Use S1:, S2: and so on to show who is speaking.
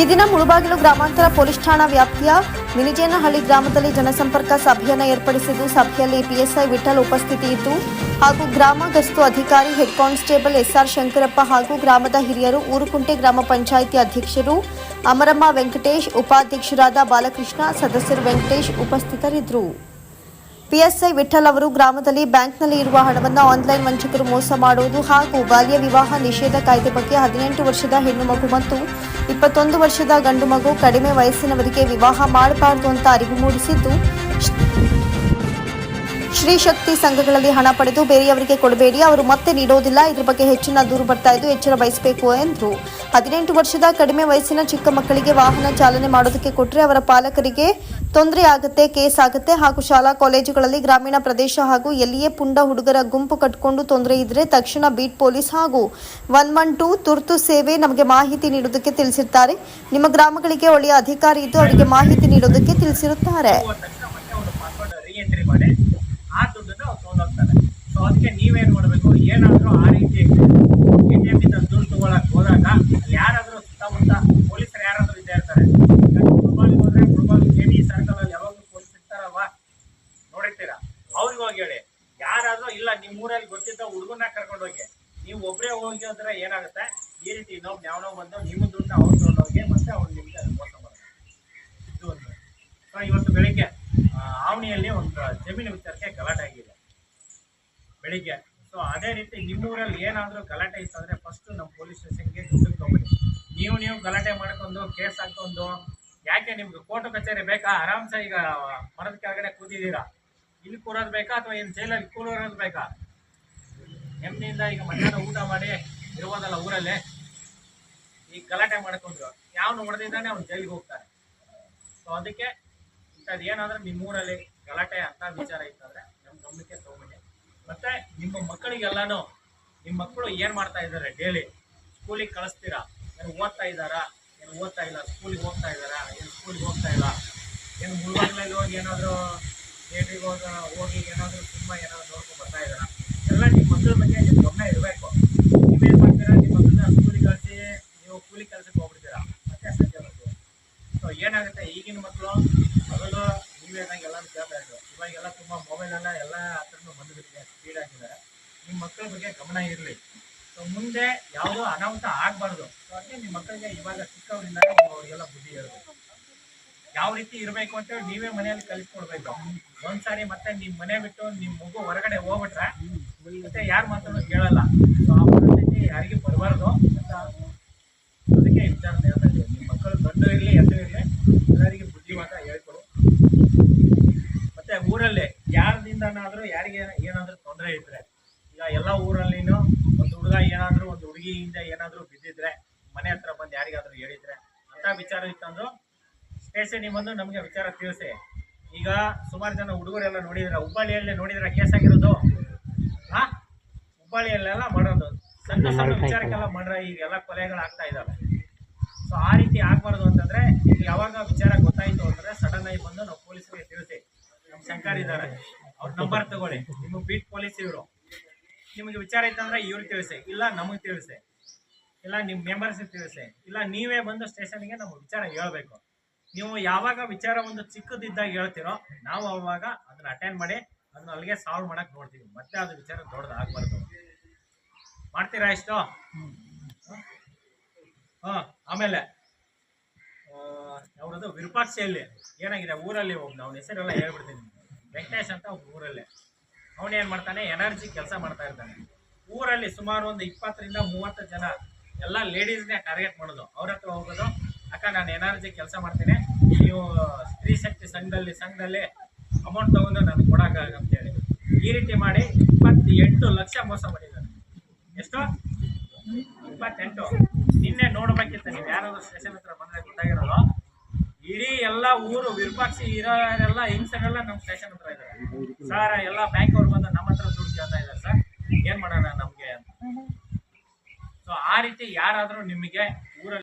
S1: ಈ ದಿನ ಮುಳುಬಾಗಿಲು ಗ್ರಾಮಾಂತರ ಪೊಲೀಸ್ ಠಾಣಾ ವ್ಯಾಪ್ತಿಯ ಮಿನಿಜೇನಹಳ್ಳಿ ಗ್ರಾಮದಲ್ಲಿ ಜನಸಂಪರ್ಕ ಸಭೆಯನ್ನು ಏರ್ಪಡಿಸಿದ್ದು, ಸಭೆಯಲ್ಲಿ ಪಿಎಸ್ಐ ವಿಠಲ್ ಉಪಸ್ಥಿತಿ ಇದ್ದು, ಹಾಗೂ ಗ್ರಾಮ ಗಸ್ತು ಅಧಿಕಾರಿ ಹೆಡ್ ಕಾನ್ಸ್ಟೇಬಲ್ ಎಸ್ಆರ್ ಶಂಕರಪ್ಪ ಹಾಗೂ ಗ್ರಾಮದ ಹಿರಿಯರು, ಊರುಕುಂಟೆ ಗ್ರಾಮ ಪಂಚಾಯಿತಿ ಅಧ್ಯಕ್ಷರು ಅಮರಮ್ಮ ವೆಂಕಟೇಶ್, ಉಪಾಧ್ಯಕ್ಷರಾದ ಬಾಲಕೃಷ್ಣ, ಸದಸ್ಯರು ವೆಂಕಟೇಶ್ ಉಪಸ್ಥಿತರಿದ್ದರು. ಪಿಎಸ್ಐ ವಿಠಲ್ ಅವರು ಗ್ರಾಮದಲ್ಲಿ ಬ್ಯಾಂಕ್ನಲ್ಲಿ ಇರುವ ಹಣವನ್ನು ಆನ್ಲೈನ್ ವಂಚಕರು ಮೋಸ ಮಾಡುವುದು ಹಾಗೂ ಬಾಲ್ಯ ವಿವಾಹ ನಿಷೇಧ ಕಾಯ್ದೆ ಬಗ್ಗೆ ಹದಿನೆಂಟು ವರ್ಷದ ಹೆಣ್ಣು ಮಗು ಮತ್ತು ಇಪ್ಪತ್ತೊಂದು ವರ್ಷದ ಗಂಡು ಮಗು ಕಡಿಮೆ ವಯಸ್ಸಿನವರಿಗೆ ವಿವಾಹ ಮಾಡಬಾರದು ಅಂತ ಅರಿವು ಮೂಡಿಸಿದ್ದು ಶ್ರೀ ಶಕ್ತಿ ಸಂಘಗಳಲ್ಲಿ ಹಣ ಪಡೆದು ಬೇರೆಯವರಿಗೆ ಕೊಡಬೇಡಿ, ಅವರು ಮತ್ತೆ ನೀಡೋದಿಲ್ಲ, ಇದ್ರ ಬಗ್ಗೆ ಹೆಚ್ಚಿನ ದೂರು ಬರ್ತಾ ಇದ್ದು ಎಚ್ಚರ ವಹಿಸಬೇಕು ಎಂದರು. ಹದಿನೆಂಟು ವರ್ಷದ ಕಡಿಮೆ ವಯಸ್ಸಿನ ಚಿಕ್ಕ ಮಕ್ಕಳಿಗೆ ವಾಹನ ಚಾಲನೆ ಮಾಡೋದಕ್ಕೆ ಕೊಟ್ಟರೆ ಅವರ ಪಾಲಕರಿಗೆ ತೊಂದರೆ ಆಗುತ್ತೆ, ಕೇಸ್ ಆಗುತ್ತೆ ಹಾಗೂ ಶಾಲಾ ಕಾಲೇಜುಗಳಲ್ಲಿ ಗ್ರಾಮೀಣ ಪ್ರದೇಶ ಹಾಗೂ ಎಲ್ಲಿಯೇ ಪುಂಡ ಹುಡುಗರ ಗುಂಪು ಕಟ್ಟಿಕೊಂಡು ತೊಂದರೆ ಇದ್ರೆ ತಕ್ಷಣ ಬೀಟ್ ಪೊಲೀಸ್ ಹಾಗೂ ಒನ್ ಒನ್ ಟೂ ತುರ್ತು ಸೇವೆ ನಮಗೆ ಮಾಹಿತಿ ನೀಡೋದಕ್ಕೆ ತಿಳಿಸಿರ್ತಾರೆ. ನಿಮ್ಮ ಗ್ರಾಮಗಳಿಗೆ ಒಳ್ಳೆಯ ಅಧಿಕಾರಿ ಇದ್ದು ಅವರಿಗೆ ಮಾಹಿತಿ ನೀಡೋದಕ್ಕೆ ತಿಳಿಸಿರುತ್ತಾರೆ
S2: ಹೋದ ತಕ್ಷಣ ಮತ್ತೆ ಒಂದು ಪಾಸ್ವರ್ಡ್ ರೀ ಎಂಟ್ರಿ ಮಾಡಿ ಆ ದುಡ್ಡನ್ನು ಅವ್ರು ತೊಗೊಂಡೋಗ್ತಾರೆ ಸೊ ಅದಕ್ಕೆ ನೀವೇನು ಮಾಡಬೇಕು? ಏನಾದರೂ ಆ ರೀತಿ ಎಮ್ಮಿಂದ ದುಡ್ಡು ತೊಗೊಳಕ್ಕೆ ಹೋದಾಗ ಯಾರಾದರೂ ಸುತ್ತಮುತ್ತ ಪೊಲೀಸರು ಯಾರಾದರೂ ಇದ್ದೇ ಇರ್ತಾರೆ. ನೀವು ಮುಳ್ಬಾಗಿಲು ಹೋದ್ರೆ ಮುಳ್ಬಾಗಿಲು ಕೆ ಬಿ ಸರ್ಕಲಲ್ಲಿ ಯಾವಾಗಲೂ ಪೊಲೀಸ್ ಇರ್ತಾರಲ್ವ? ನೋಡಿರ್ತೀರಾ? ಅವ್ರಿಗೆ ಹೋಗಿ ಹೇಳಿ. ಯಾರಾದರೂ ಇಲ್ಲ ನಿಮ್ಮ ಊರಲ್ಲಿ ಗೊತ್ತಿದ್ದ ಹುಡುಗನ ಕರ್ಕೊಂಡು ಹೋಗಿ ನೀವು ಒಬ್ಬರೇ ಹೋಗಿ ಹೋದ್ರೆ ಏನಾಗುತ್ತೆ? ಈ ರೀತಿ ಇನ್ನೊಬ್ಬ ಯಾವನೋ ಬಂದು ನಿಮ್ಮ ದುಡ್ಡನ್ನ ಅವ್ರು ತೊಗೊಂಡೋಗಿ ಮತ್ತೆ ಅವ್ರು ನಿಮಗೆ ಮೋಸ ಮಾಡ್ತಾರೆ. ಇದು ಒಂದು. ಇವತ್ತು ಬೆಳಿಗ್ಗೆ ಆವಣಿಯಲ್ಲಿ ಒಂದು ಜಮೀನು ವಿಚಾರಕ್ಕೆ ಗಲಾಟೆ ಆಗಿದೆ. ಬೆಳಿಗ್ಗೆ. ಸೊ ಅದೇ ರೀತಿ ನಿಮ್ಮೂರಲ್ಲಿ ಏನಾದರೂ ಗಲಾಟೆ ಇತ್ತು ಅಂದರೆ ಫಸ್ಟು ನಮ್ಮ ಪೊಲೀಸ್ ಸ್ಟೇಷನ್ಗೆ ತೊಗೊಬಿಡಿ ನೀವು ನೀವು ಗಲಾಟೆ ಮಾಡ್ಕೊಂಡು ಕೇಸ್ ಹಾಕೊಂಡು ಯಾಕೆ ನಿಮ್ಗೆ ಕೋರ್ಟ್ ಕಚೇರಿ ಬೇಕಾ? ಆರಾಮ್ಸೆ ಈಗ ಮರದ ಕೆಳಗಡೆ ಕೂತಿದ್ದೀರಾ? ಇಲ್ಲಿ ಕೂರೋದು ಬೇಕಾ ಅಥವಾ ಏನು ಜೈಲಲ್ಲಿ ಕೂರೋದು ಬೇಕಾ? ನೆಮ್ಮದಿಯಿಂದ ಈಗ ಮಧ್ಯಾಹ್ನ ಊಟ ಮಾಡಿ ಇರ್ಬೋದಲ್ಲ ಊರಲ್ಲೇ ಈಗ ಗಲಾಟೆ ಮಾಡ್ಕೊಂಡ್ರು ಯಾವನು ಹೊಡೆದಿದ್ದಾನೆ ಅವ್ನು ಜೈಲಿಗೆ ಹೋಗ್ತಾನೆ. ಸೊ ಅದಕ್ಕೆ ಇಂಥದ್ದು ಏನಾದರೂ ನಿಮ್ಮೂರಲ್ಲಿ ಗಲಾಟೆ ಅಂತ ವಿಚಾರ ಇತ್ತಂದರೆ ನಮ್ಮ ಗಮನಕ್ಕೆ ತಗೊಂಬನ್ನಿ ಮತ್ತೆ ನಿಮ್ಮ ಮಕ್ಕಳಿಗೆಲ್ಲಾನು, ನಿಮ್ಮ ಮಕ್ಕಳು ಏನು ಮಾಡ್ತಾ ಇದ್ದಾರೆ ಡೈಲಿ ಸ್ಕೂಲಿಗೆ ಕಳಿಸ್ತೀರಾ? ಏನು ಓದ್ತಾ ಇದ್ದಾರಾ? ಏನು ಓದ್ತಾ ಇಲ್ಲ? ಸ್ಕೂಲಿಗೆ ಹೋಗ್ತಾ ಇದ್ದಾರಾ? ಏನು ಸ್ಕೂಲಿಗೆ ಹೋಗ್ತಾ ಇಲ್ಲ? ಏನು ಮುಳುವಾಗ್ಲಲ್ಲಿ ಹೋಗಿ ಏನಾದರೂ ಥಿಯೇಟ್ರಿಗೆ ಹೋಗ ಹೋಗಿ ಏನಾದರೂ ಸಿನಿಮಾ ಏನಾದರೂ ನೋಡ್ಕೊಂಡು ಬರ್ತಾ ಇದ್ದಾರಾ? ಎಲ್ಲ ನಿಮ್ಮ ಮಕ್ಕಳ ಬಗ್ಗೆ ನಿಮ್ಮ ಗಮನ ಇರಬೇಕು ನೀವೇನು ಮಾಡ್ತೀರಾ ನಿಮ್ಮ ಮಕ್ಕಳನ್ನ ಸ್ಕೂಲಿಗೆ ಕಳಿಸಿ ನೀವು ಕೂಲಿ ಕೆಲಸಕ್ಕೆ ಹೋಗ್ಬಿಡ್ತೀರಾ ಮತ್ತೆ ಸಂಜೆ ಬರ್ತೀರಾ ಸೊ ಏನಾಗುತ್ತೆ ಈಗಿನ ಮಕ್ಕಳು ಮೊದಲು ನೀವೇ ಎಲ್ಲ ಕೇಳ್ತಾ ಇದ್ರು ಇವಾಗೆಲ್ಲ ತುಂಬ ಮೊಬೈಲ್ ಎಲ್ಲ ಹತ್ರನೂ ಬಂದುಬಿಟ್ಟಿದೆ ಸ್ಪೀಡ್ ಆಗಿದ್ದಾರೆ ನಿಮ್ಮ ಮಕ್ಕಳ ಬಗ್ಗೆ ಗಮನ ಇರಲಿ. ಸೊ ಮುಂದೆ ಯಾವುದೋ ಅನಾಹುತ ಆಗಬಾರ್ದು. ಸೊ ಅದಕ್ಕೆ ನಿಮ್ಮ ಮಕ್ಕಳಿಗೆ ಇವಾಗ ಚಿಕ್ಕವರಿಂದ ಅವರಿಗೆಲ್ಲ ಬುದ್ಧಿ ಹೇಳಬೇಕು ಯಾವ ರೀತಿ ಇರಬೇಕು ಅಂತ ನೀವೇ ಮನೆಯಲ್ಲಿ ಕಲಿಸ್ಕೊಡ್ಬೇಕು. ಒಂದ್ಸಾರಿ ಮತ್ತೆ ನಿಮ್ಮ ಮನೆ ಬಿಟ್ಟು ನಿಮ್ಮ ಮಗು ಹೊರಗಡೆ ಹೋಗ್ಬಿಟ್ರೆ, ಮತ್ತೆ ಯಾರು ಮಾತಾಡೋ ಕೇಳಲ್ಲ. ಸೊ ಆ ಪರಿಸ್ಥಿತಿ ಯಾರಿಗೂ ಬರಬಾರ್ದು. ಅಂತ ಅದಕ್ಕೆ ವಿಚಾರ ಹೇಳ್ತಾ ಇದ್ದೀವಿ ನಿಮ್ಮ ಮಕ್ಕಳು ದೊಡ್ಡ ಇರಲಿ ಎದ್ದು ಇರಲಿ ಎಲ್ಲರಿಗೆ ಬುದ್ಧಿವಾದ ಹೇಳ್ಕೊಡು ಮತ್ತೆ ಊರಲ್ಲಿ ಯಾರದಿಂದನಾದ್ರೂ ಯಾರಿಗೆ ಏನಾದರೂ ತೊಂದರೆ ಇದ್ರೆ ಈಗ ಎಲ್ಲ ಊರಲ್ಲಿನೂ ಒಂದು ಹುಡುಗ ಏನಾದರೂ ಒಂದು ಹುಡುಗಿಯಿಂದ ಏನಾದರೂ ಬಿದ್ದಿದ್ರೆ ಮನೆ ಹತ್ರ ಬಂದು ಯಾರಿಗಾದರೂ ಹೇಳಿದ್ರೆ ಅಂಥ ವಿಚಾರ ಇತ್ತಂದ್ರು ಸ್ಟೇಷನಿಗೆ ಬಂದು ನಮಗೆ ವಿಚಾರ ತಿಳಿಸಿ. ಈಗ ಸುಮಾರು ಜನ ಹುಡುಗರೆಲ್ಲ ನೋಡಿದ್ರೆ ಹುಬ್ಬಳ್ಳಿಯಲ್ಲಿ ನೋಡಿದ್ರೆ ಕೇಸ್ ಆಗಿರೋದು? ಹಾ? ಹುಬ್ಬಳ್ಳಿಯಲ್ಲೆಲ್ಲ ಮಾಡೋದು. ಸಣ್ಣ ಸಣ್ಣ ವಿಚಾರಕ್ಕೆಲ್ಲ ಮಾಡ್ರೆ ಈಗೆಲ್ಲ ಕೊಲೆಗಳು ಆಗ್ತಾ ಇದಾವೆ. ಸೊ ಆ ರೀತಿ ಆಗಬಾರ್ದು ಅಂತಂದ್ರೆ ಯಾವಾಗ ವಿಚಾರ ಗೊತ್ತಾಯಿತು ಅಂದ್ರೆ ಸಡನ್ ಆಗಿ ಬಂದು ನಾವು ಪೊಲೀಸರಿಗೆ ತಿಳಿಸಿ. ನಮ್ಮ ಶಂಕರ್ ಇದ್ದಾರೆ. ಅವ್ರ ನಂಬರ್ ತಗೊಳ್ಳಿ. ನಿಮಗೆ ಬೀಟ್ ಪೊಲೀಸ್ ಇವರು. ನಿಮಗೆ ವಿಚಾರ ಇತ್ತಂದ್ರೆ ಇವ್ರಿಗೆ ತಿಳಿಸಿ, ಇಲ್ಲ ನಮಗೆ ತಿಳಿಸಿ, ಇಲ್ಲ ನಿಮ್ಮ ಮೆಂಬರ್ಸ್ ತಿಳಿಸಿ, ಇಲ್ಲ ನೀವೇ ಬಂದು ಸ್ಟೇಷನ್ಗೆ ನಮಗೆ ವಿಚಾರ ಹೇಳಬೇಕು. ನೀವು ಯಾವಾಗ ವಿಚಾರ ಒಂದು ಚಿಕ್ಕದಿದ್ದಾಗ ಹೇಳ್ತೀರೋ, ನಾವು ಅವಾಗ ಅದನ್ನ ಅಟೆಂಡ್ ಮಾಡಿ ಅದನ್ನ ಅಲ್ಲಿಗೆ ಸಾಲ್ವ್ ಮಾಡಕ್ ನೋಡ್ತೀವಿ. ಮತ್ತೆ ಅದು ವಿಚಾರ ದೊಡ್ಡದು ಆಗ್ಬಾರ್ದು. ಮಾಡ್ತೀರಾ ಇಷ್ಟು? ಹಾ, ಆಮೇಲೆ ಅವ್ರದ್ದು ವಿರೂಪಾಕ್ಷಿಯಲ್ಲಿ ಏನಾಗಿದೆ? ಊರಲ್ಲಿ ಹೋಗಿ, ಅವ್ನ ಹೆಸರೆಲ್ಲ ಹೇಳ್ಬಿಡ್ತೀನಿ. ವೆಂಕಟೇಶ್ ಅಂತ ಊರಲ್ಲೇ ಊರಲ್ಲಿ. ಅವನು ಏನು ಮಾಡ್ತಾನೆ? ಎನರ್ಜಿ ಕೆಲಸ ಮಾಡ್ತಾ ಇರ್ತಾನೆ. ಊರಲ್ಲಿ ಸುಮಾರು ಒಂದು ಇಪ್ಪತ್ತರಿಂದ ಮೂವತ್ತು ಜನ ಎಲ್ಲ ಲೇಡೀಸ್ನೇ ಟಾರ್ಗೆಟ್ ಮಾಡೋದು. ಅವ್ರ ಹತ್ರ ಹೋಗೋದು, ಅಕ್ಕ, ನಾನು ಎನರ್ಜಿ ಕೆಲಸ ಮಾಡ್ತೀನಿ. ನೀವು ಸ್ತ್ರೀ ಶಕ್ತಿ ಸಂಘದಲ್ಲಿ ಸಂಘದಲ್ಲಿ ಅಮೌಂಟ್ ತಗೊಂಡು ನಾನು ಕೊಡೋಕ್ಕಾಗಂತೇಳಿ. ಈ ರೀತಿ ಮಾಡಿ ಇಪ್ಪತ್ತೆಂಟು ಲಕ್ಷ ಮೋಸ ಮಾಡಿದ್ದಾರೆ. ಎಷ್ಟು? ಇಪ್ಪತ್ತೆಂಟು. ನಿನ್ನೆ ನೋಡಬೇಕಿತ್ತು ನೀವು ಯಾರಾದರೂ ಸ್ಟೇಷನ್ ಹತ್ರ ಬಂದರೆ ಗೊತ್ತಾಗಿರೋದು. ಇಡೀ ಎಲ್ಲ ಊರು ವಿರೂಪಾಕ್ಷಿ ಇರೋರೆಲ್ಲ ಹಿಂಸರೆಲ್ಲ ನಮ್ಮ ಸ್ಟೇಷನ್ ಹತ್ರ ಇದ್ದಾರೆ ಸರ್ ಎಲ್ಲ ಬ್ಯಾಂಕ್ ಅವ್ರು ಬಂದು ನಮ್ಮ ಹತ್ರ ದುಡ್ಡು ಕೇಳ್ತಾ ಇದ್ದಾರೆ ಸರ್ ಏನ್ ಮಾಡೋಣ ನಮ್ಗೆ ಅಂತ. ಸೊ ಆ ರೀತಿ ಯಾರಾದರೂ ನಿಮಗೆ